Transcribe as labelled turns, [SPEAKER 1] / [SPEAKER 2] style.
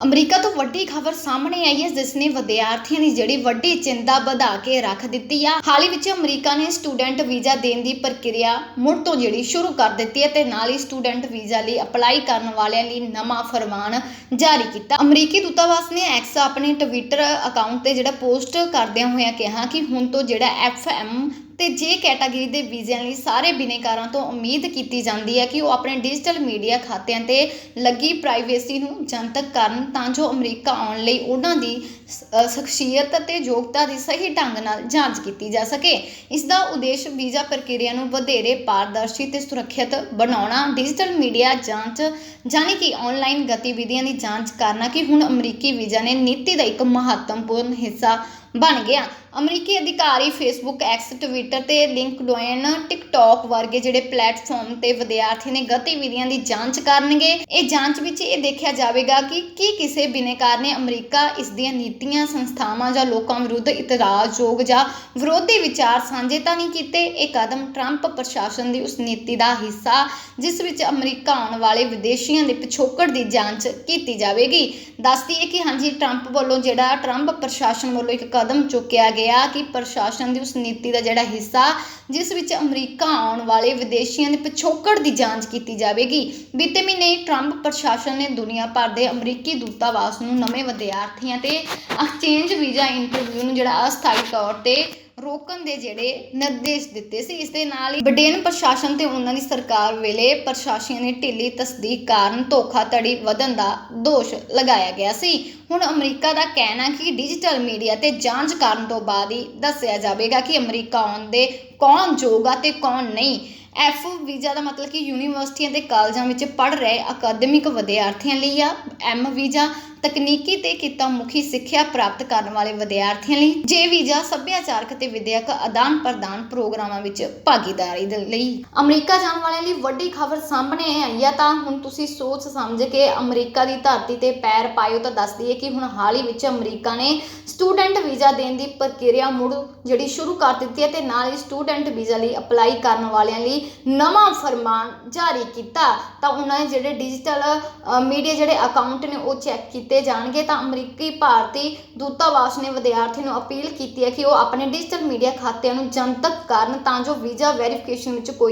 [SPEAKER 1] America ਤੋਂ ਵੱਡੀ ਖਬਰ ਸਾਹਮਣੇ ਆਈ ਹੈ, ਜਿਸ ਨੇ ਵਿਦਿਆਰਥੀਆਂ ਦੀ ਜਿਹੜੀ ਵੱਡੀ ਚਿੰਤਾ ਵਧਾ ਕੇ ਰੱਖ ਦਿੱਤੀ ਆ। ਹਾਲ ਹੀ ਵਿੱਚ ਅਮਰੀਕਾ ਨੇ ਸਟੂਡੈਂਟ ਵੀਜ਼ਾ ਦੇਣ ਦੀ ਪ੍ਰਕਿਰਿਆ ਮੁੜ ਤੋਂ ਜਿਹੜੀ ਸ਼ੁਰੂ ਕਰ ਦਿੱਤੀ ਹੈ ਤੇ ਨਾਲ ਹੀ ਸਟੂਡੈਂਟ ਵੀਜ਼ਾ ਲਈ ਅਪਲਾਈ ਕਰਨ ਵਾਲਿਆਂ ਲਈ ਨਵਾਂ ਫਰਮਾਨ ਜਾਰੀ ਕੀਤਾ। ਅਮਰੀਕੀ ਦੂਤਾਵਾਸ ਨੇ ਐਕਸ ਆਪਣੇ ਟਵਿੱਟਰ ਅਕਾਊਂਟ ਤੇ ਜਿਹੜਾ ਪੋਸਟ ਕਰਦਿਆਂ ਹੋਇਆਂ ਕਿਹਾ ਕਿ ਹੁਣ ਤੋਂ ਜਿਹੜਾ ਐਫਐਮ ਤੇ ਜੇ ਕੈਟਾਗਰੀ ਦੇ ਵੀਜ਼ਿਆਂ ਲਈ ਸਾਰੇ ਬਿਨੇਕਾਰਾਂ ਤੋਂ ਉਮੀਦ ਕੀਤੀ ਜਾਂਦੀ ਹੈ ਕਿ ਉਹ ਆਪਣੇ ਡਿਜੀਟਲ ਮੀਡੀਆ ਖਾਤਿਆਂ ਤੇ ਲੱਗੀ ਪ੍ਰਾਈਵੇਸੀ ਨੂੰ ਜਨਤਕ ਕਰਨ ਤਾਂ ਜੋ ਅਮਰੀਕਾ ਆਉਣ ਲਈ ਉਹਨਾਂ ਦੀ ਸ਼ਖਸੀਅਤ ਅਤੇ ਯੋਗਤਾ ਦੀ ਸਹੀ ਢੰਗ ਨਾਲ ਜਾਂਚ ਕੀਤੀ ਜਾ ਸਕੇ। ਇਸ ਦਾ ਉਦੇਸ਼ ਵੀਜ਼ਾ ਪ੍ਰਕਿਰਿਆ ਨੂੰ ਵਧੇਰੇ ਪਾਰਦਰਸ਼ੀ ਤੇ ਸੁਰੱਖਿਅਤ ਬਣਾਉਣਾ ਡਿਜੀਟਲ ਮੀਡੀਆ ਜਾਂਚ ਜਾਣੀ ਕਿ ਆਨਲਾਈਨ ਗਤੀਵਿਧੀਆਂ ਦੀ ਜਾਂਚ ਕਰਨਾ ਕਿ ਹੁਣ ਅਮਰੀਕੀ ਵੀਜ਼ਾ ਨੇ ਨੀਤੀ ਦਾ ਇੱਕ ਮਹੱਤਵਪੂਰਨ ਹਿੱਸਾ ਬਣ ਗਿਆ। ਅਮਰੀਕੀ ਅਧਿਕਾਰੀ ਫੇਸਬੁੱਕ ਐਕਸ ਟਵਿੱਟਰ ਤੇ ਲਿੰਕਡਇਨ ਟਿਕਟੌਕ ਵਰਗੇ ਜਿਹੜੇ ਪਲੇਟਫਾਰਮ ਤੇ ਵਿਦਿਆਰਥੀ ਨੇ ਗਤੀਵਿਧੀਆਂ ਦੀ ਜਾਂਚ ਕਰਨਗੇ, ਇਹ ਜਾਂਚ ਵਿੱਚ ਇਹ ਦੇਖਿਆ ਜਾਵੇਗਾ ਕਿ ਕੀ ਕਿਸੇ ਬਿਨੇਕਾਰ ਨੇ ਅਮਰੀਕਾ ਇਸ ਦੀਆਂ ਨੀਤੀਆਂ, ਸੰਸਥਾਵਾਂ ਜਾਂ ਲੋਕਾਂ ਵਿਰੁੱਧ ਇਤਰਾਜ਼ਯੋਗ ਜਾਂ ਵਿਰੋਧੀ ਵਿਚਾਰ ਸਾਂਝੇ ਤਾਂ ਨਹੀਂ ਕੀਤੇ। ਇਹ ਕਦਮ ਟਰੰਪ ਪ੍ਰਸ਼ਾਸਨ ਦੀ ਉਸ ਨੀਤੀ ਦਾ ਹਿੱਸਾ, ਜਿਸ ਵਿੱਚ ਅਮਰੀਕਾ ਆਉਣ ਵਾਲੇ ਵਿਦੇਸ਼ੀਆਂ ਦੇ ਪਿਛੋਕੜ ਦੀ ਜਾਂਚ ਕੀਤੀ ਜਾਵੇਗੀ। ਦੱਸਦੀ ਹੈ ਕਿ ਹਾਂਜੀ ਟਰੰਪ ਵੱਲੋਂ ਜਿਹੜਾ ਟਰੰਪ ਪ੍ਰਸ਼ਾਸਨ ਵੱਲੋਂ ਇੱਕ ਕਦਮ ਚੁੱਕਿਆ ਗਿਆ ਕਿ ਪ੍ਰਸ਼ਾਸਨ ਦੀ ਉਸ ਨੀਤੀ ਦਾ ਜਿਹੜਾ ਹਿੱਸਾ, ਜਿਸ ਵਿੱਚ ਅਮਰੀਕਾ ਆਉਣ ਵਾਲੇ ਵਿਦੇਸ਼ੀਆਂ ਦੇ ਪਿਛੋਕੜ ਦੀ ਜਾਂਚ ਕੀਤੀ ਜਾਵੇਗੀ। ਬੀਤੇ ਮਹੀਨੇ ਹੀ ਟਰੰਪ ਪ੍ਰਸ਼ਾਸਨ ਨੇ ਦੁਨੀਆ ਭਰ ਦੇ ਅਮਰੀਕੀ ਦੂਤਾਵਾਸ ਨੂੰ ਨਵੇਂ ਵਿਦਿਆਰਥੀਆਂ ਤੇ ਐਕਸਚੇਂਜ ਵੀਜ਼ਾ ਇੰਟਰਵਿਊ ਨੂੰ ਜਿਹੜਾ ਅਸਥਾਈ ਤੌਰ ਤੇ ਰੋਕਣ ਦੇ ਜਿਹੜੇ ਨਿਰਦੇਸ਼ ਦਿੱਤੇ ਸੀ, ਇਸ ਦੇ ਨਾਲ ਹੀ ਬਡੇਨ ਪ੍ਰਸ਼ਾਸਨ ਤੇ ਉਹਨਾਂ ਦੀ ਸਰਕਾਰ ਵੇਲੇ ਪ੍ਰਸ਼ਾਸਨ ਨੇ ਢਿੱਲੀ ਤਸਦੀਕ ਕਾਰਨ ਧੋਖਾਧੜੀ ਵਧਣ ਦਾ ਦੋਸ਼ ਲਗਾਇਆ ਗਿਆ ਸੀ। ਹੁਣ ਅਮਰੀਕਾ ਦਾ ਕਹਿਣਾ ਕਿ ਡਿਜੀਟਲ ਮੀਡੀਆ ਤੇ ਜਾਂਚ ਕਰਨ ਤੋਂ ਬਾਅਦ ਹੀ ਦੱਸਿਆ ਜਾਵੇਗਾ ਕਿ ਅਮਰੀਕਾ ਆਉਣ ਦੇ ਕੌਣ ਯੋਗ ਆ ਤੇ ਕੌਣ ਨਹੀਂ। ਐਫ ਵੀਜ਼ਾ ਦਾ ਮਤਲਬ ਕਿ ਯੂਨੀਵਰਸਿਟੀਆਂ ਤੇ ਕਾਲਜਾਂ ਵਿੱਚ ਪੜ੍ਹ ਰਹੇ ਅਕਾਦਮਿਕ ਵਿਦਿਆਰਥੀਆਂ ਲਈ ਆ, ਐਮ ਵੀਜ਼ਾ ਤਕਨੀਕੀ ਤੇ ਕਿੱਤਾ ਮੁਖੀ ਸਿੱਖਿਆ ਪ੍ਰਾਪਤ ਕਰਨ ਵਾਲੇ ਵਿਦਿਆਰਥੀਆਂ ਲਈ ਜੇ ਵੀਜ਼ਾ, ਸੱਭਿਆਚਾਰਕ ਤੇ ਵਿਦਿਅਕ ਆਦਾਨ ਪ੍ਰਦਾਨ ਪ੍ਰੋਗਰਾਮਾਂ ਵਿੱਚ ਭਾਗੀਦਾਰੀ ਦੇ ਲਈ। ਅਮਰੀਕਾ ਜਾਣ ਵਾਲਿਆਂ ਲਈ ਵੱਡੀ ਖਬਰ ਸਾਹਮਣੇ ਆਈ ਆ ਤਾਂ ਹੁਣ ਤੁਸੀਂ ਸੋਚ ਸਮਝ ਕੇ ਅਮਰੀਕਾ ਦੀ ਧਰਤੀ ਤੇ ਪੈਰ ਪਾਇਓ ਤਾਂ ਦੱਸਦੀ ਹੈ ਕਿ ਹੁਣ ਹਾਲ ਹੀ ਵਿੱਚ ਅਮਰੀਕਾ ਨੇ ਸਟੂਡੈਂਟ ਵੀਜ਼ਾ ਦੇਣ ਦੀ ਪ੍ਰਕਿਰਿਆ ਮੁੜ ਜਿਹੜੀ ਸ਼ੁਰੂ ਕਰ ਦਿੱਤੀ ਹੈ ਤੇ ਨਾਲ ਹੀ ਸਟੂਡੈਂਟ ਵੀਜ਼ਾ ਲਈ ਅਪਲਾਈ ਕਰਨ ਵਾਲਿਆਂ ਲਈ ਨਵਾਂ ਫਰਮਾਨ ਜਾਰੀ ਕੀਤਾ। ਤਾਂ ਉਹਨਾਂ ਨੇ ਜਿਹੜੇ ਡਿਜੀਟਲ ਮੀਡੀਆ ਜਿਹੜੇ ਅਕਾਊਂਟ ਨੇ ਉਹ ਚੈੱਕ ਕੀਤੇ ਜਾਣਗੇ ਤਾਂ ਅਮਰੀਕੀ ਭਾਰਤੀ ਦੂਤਾਵਾਸ ਨੇ ਵਿਦਿਆਰਥੀ ਨੂੰ ਅਪੀਲ ਕੀਤੀ ਹੈ ਕਿ ਉਹ ਆਪਣੇ ਡਿਜੀਟਲ ਮੀਡੀਆ ਖਾਤਿਆਂ ਨੂੰ ਜਨਤਕ ਕਰਨ ਤਾਂ ਜੋ ਵੀਜ਼ਾ ਵੈਰੀਫਿਕੇਸ਼ਨ ਵਿੱਚ ਕੋਈ